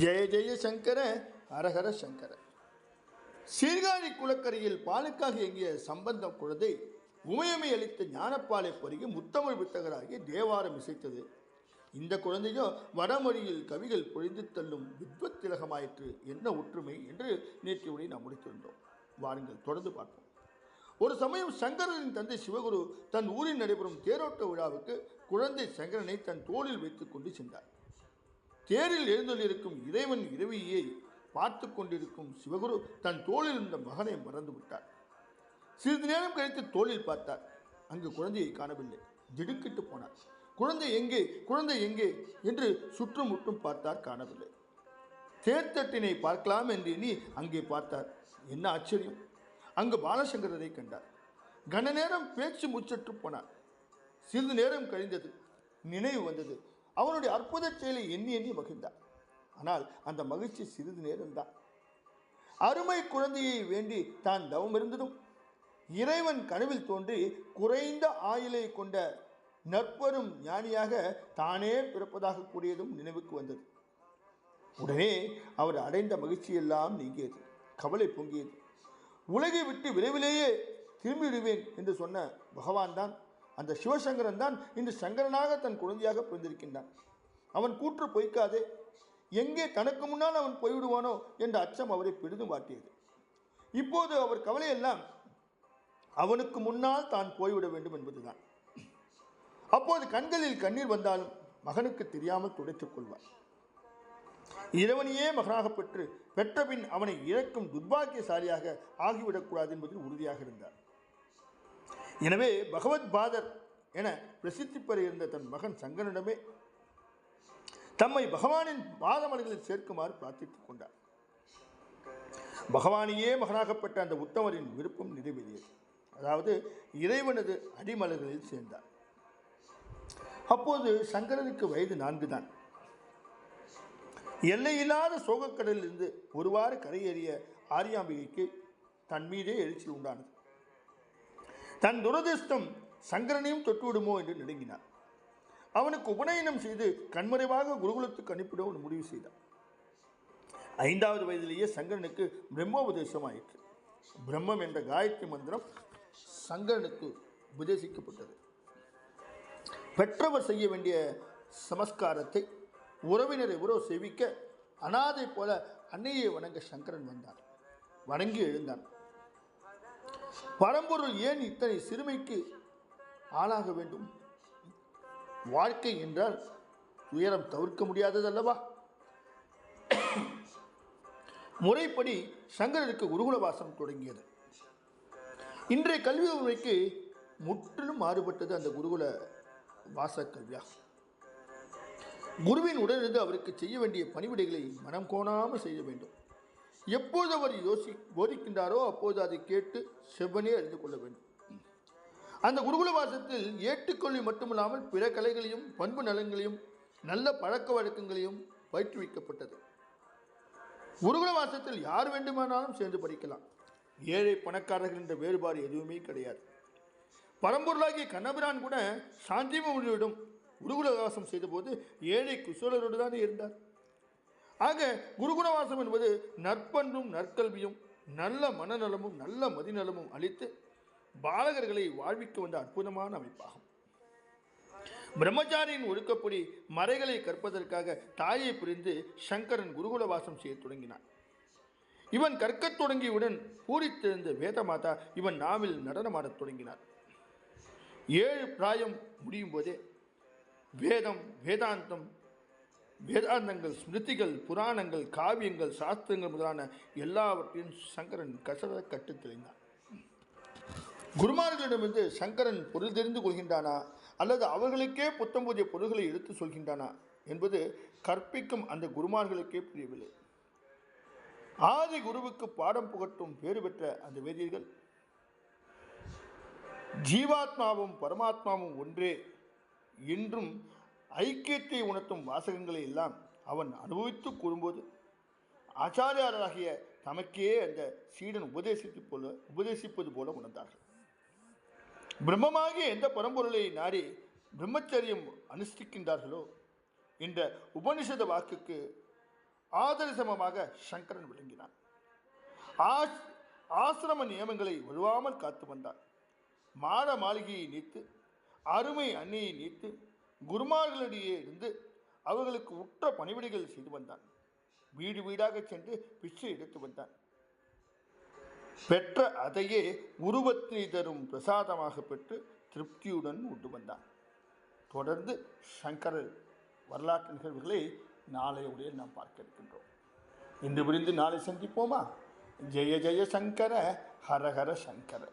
ஜெய ஜெய சங்கர ஹரஹர சங்கர. சீர்காழி குளக்கரையில் பாலுக்காக இயங்கிய சம்பந்தம் குழந்தை உமையமை அளித்த ஞானப்பாலை பருகி முத்தமிழ் வித்தகராகி தேவாரம் இசைத்தது. இந்த குழந்தையோ வடமொழியில் கவிகள் பொழிந்து தள்ளும் வித்வத் திலகமாயிற்று என்ன ஒற்றுமை என்று நேற்று உரை நாம் முடித்திருந்தோம். வாருங்கள் தொடர்ந்து பார்ப்போம். ஒரு சமயம் சங்கரனின் தந்தை சிவகுரு தன் ஊரில் நடைபெறும் தேரோட்ட விழாவுக்கு குழந்தை சங்கரனை தன் தோளில் வைத்துக் கொண்டு சென்றார். தேரில் எழுந்தொழிருக்கும் இறைவன் இரவியை பார்த்து கொண்டிருக்கும் சிவகுரு தன் தோளில் இருந்த மகனை மறந்து விட்டார். சிறிது நேரம் கழித்து தோளில் பார்த்தார். அங்கு குழந்தையை காணவில்லை. திடுக்கிட்டு போனார். குழந்தை எங்கே? குழந்தை எங்கே? என்று சுற்றும் முற்றும் பார்த்தார் காணவில்லை. தேர்தட்டினை பார்க்கலாம் என்று எண்ணி அங்கே பார்த்தார். என்ன ஆச்சரியம்! அங்கு பாலசங்கரரை கண்டார். கன நேரம் பேச்சு முச்சற்று போனார். சிறிது நேரம் கழிந்தது நினைவு வந்தது. அவனுடைய அற்புத செயலை எண்ணி எண்ணி மகிழ்ந்தார். ஆனால் அந்த மகிழ்ச்சி சிறிது நேரம்தான். அருமை குழந்தையை வேண்டி தான் தவம் இருந்ததும் இறைவன் கனவில் தோன்றி குறைந்த ஆயுளை கொண்ட நற்பெரும் ஞானியாக தானே பிறப்பதாக கூறியதும் நினைவுக்கு வந்தது. உடனே அவர் அடைந்த மகிழ்ச்சியெல்லாம் நீங்கியது கவலை பொங்கியது. உலகை விட்டு விரைவிலேயே திரும்பிவிடுவேன் என்று சொன்ன பகவான் தான் அந்த சிவசங்கரன் தான் இன்று சங்கரனாக தன் குழந்தையாக பிறந்திருக்கின்றான். அவன் கூற்று பொய்க்காதே. எங்கே தனக்கு முன்னால் அவன் போய்விடுவானோ என்ற அச்சம் அவரை பெரிதும் வாட்டியது இப்போது அவர் கவலையெல்லாம் அவனுக்கு முன்னால் தான் போய்விட வேண்டும் என்பதுதான். அப்போது கண்களில் கண்ணீர் வந்தாலும் மகனுக்கு தெரியாமல் துடைத்துக் கொள்வார் இறைவனையே மகனாக பெற்று பெற்றபின் அவனை இழக்கும் துர்பாக்கியசாலியாக ஆகிவிடக்கூடாது என்பதில் உறுதியாக இருந்தார். எனவே பகவத் பாதர் என பிரசித்தி பெற இருந்த தன் மகன் சங்கனிடமே தம்மை பகவானின் பாதமலைகளில் சேர்க்குமாறு பிரார்த்தித்துக் கொண்டார். பகவானையே மகனாகப்பட்ட அந்த உத்தமரின் விருப்பம் நிறைவேறியது. அதாவது இறைவனது அடிமலர்களில் சேர்ந்தார். அப்போது சங்கரனுக்கு வயது நான்கு தான் எல்லையில்லாத சோகக்கடலிலிருந்து ஒருவாறு கரையேறிய ஆரியாம்பிகைக்கு தன் மீதே எழுச்சி உண்டானது. தன் துரதிர்ஷ்டம் சங்கரனையும் தொட்டுவிடுமோ என்று நடுங்கினார் அவனுக்கு உபநயனம் செய்து கண்மறைவாக குருகுலத்துக்கு அனுப்பிட ஒரு முடிவு செய்தார் ஐந்தாவது வயதிலேயே சங்கரனுக்கு பிரம்மோபதேசம் ஆயிற்று பிரம்மம் என்ற காயத்ரி மந்திரம் சங்கரனுக்கு உபதேசிக்கப்பட்டது. பெற்றவர் செய்ய வேண்டிய சமஸ்காரத்தை உறவினரை உறவு செவிக்க அனாதை போல அன்னையை வணங்க சங்கரன் வந்தார் வணங்கி எழுந்தான். பரம்பொருள் ஏன் இத்தனை சிறுமைக்கு ஆளாக வேண்டும்? வாழ்க்கை என்றால் துயரம் தவிர்க்க முடியாததல்லவா? முறைப்படி சங்கரருக்கு குருகுலவாசம் தொடங்கியது. இன்றைய கல்வி முறைக்கு முற்றிலும் மாறுபட்டது அந்த குருகுல வாச கல்வியாகும் குருவின் உடனிருந்து அவருக்கு செய்ய வேண்டிய பணிவிடைகளை மனம் கோணாமல் செய்ய வேண்டும். எப்போது அவர் யோசி போதிக்கின்றாரோ அப்போது அதை கேட்டு செவ்வனே அறிந்து கொள்ள வேண்டும். அந்த குருகுல வாசத்தில் ஏட்டுக்கொள்ளி மட்டுமில்லாமல் பிற கலைகளையும் பண்பு நலன்களையும் நல்ல பழக்க வழக்கங்களையும் பயிற்றுவிக்கப்பட்டது. குருகுல வாசத்தில் யார் வேண்டுமானாலும் சேர்ந்து படிக்கலாம். ஏழை பணக்காரர்கள் என்ற வேறுபாடு எதுவுமே கிடையாது. பரம்பொருளாகிய கண்ணபிரான் கூட சாந்திமொழியிடம் குருகுலவாசம் செய்தபோது ஏழை குசோலரோடு தானே இருந்தார். ஆக குருகுணவாசம் என்பது நற்பண்பும் நற்கல்வியும் நல்ல மனநலமும் நல்ல மதிநலமும் அளித்து பாலகர்களை வாழ்விக்க வந்த அற்புதமான அமைப்பாகும். பிரம்மச்சாரியின் ஒழுக்கப்படி மறைகளை கற்பதற்காக தாயை புரிந்து சங்கரன் குருகுலவாசம் செய்ய தொடங்கினான். இவன் கற்கத் தொடங்கியவுடன் பூரித்திருந்த வேதமாதா இவன் நாவில் நடனமாடத் தொடங்கினார் ஏழு பிராயம் முடியும் போதே வேதம் வேதாந்தம் வேதாந்தங்கள் ஸ்மிருதிகள் புராணங்கள் காவியங்கள் சாஸ்திரங்கள் முதலான எல்லாவற்றையும் சங்கரன் கசட கற்றுத் தெளிந்தான் குருமார்களிடமிருந்து சங்கரன் பொருள் தெரிந்து கொள்கின்றானா? அல்லது அவர்களுக்கே புத்தம் புதிய பொருள்களை எடுத்து சொல்கின்றானா? என்பது கற்பிக்கும் அந்த குருமார்களுக்கே புரியவில்லை. ஆதி குருவுக்கு பாடம் புகட்டும் பேறு பெற்ற அந்த வேதியர்கள் ஜீவாத்மாவும் பரமாத்மாவும் ஒன்றே என்றும் ஐக்கியத்தை உணர்த்தும் வாசகங்களை எல்லாம் அவன் அனுபவித்து கூறும்போது ஆச்சாரியாளராகிய தமக்கே அந்த சீடன் உபதேசித்து போல உபதேசிப்பது போல உணர்ந்தார்கள். பிரம்மமாகிய எந்த பரம்பொருளை நாடி பிரம்மச்சரியம் அனுஷ்டிக்கின்றார்களோ என்ற உபனிஷத வாக்குக்கு ஆதரிசமமாக சங்கரன் விளங்கினான். ஆஸ் ஆசிரம நியமங்களை வழுவாமல் காத்து வந்தான். மாட மாளிகையை நீத்து அருமை அன்னையை நீத்து குருமார்களிடையே இருந்து அவர்களுக்கு உற்ற பணிவிடைகள் செய்து வந்தான். வீடு வீடாக சென்று பிச்சை எடுத்து வந்தான். பெற்ற அதையே உருவத்தை தரும் பிரசாதமாக பெற்று திருப்தியுடன் உண்டு வந்தான். தொடர்ந்து சங்கரர் வரலாற்று நிகழ்வுகளை நாளைய உடையில் நாம் பார்க்க இருக்கின்றோம். இன்று புரிந்து நாளை சந்திப்போமா? ஜெய ஜெய சங்கர ஹரஹர சங்கர.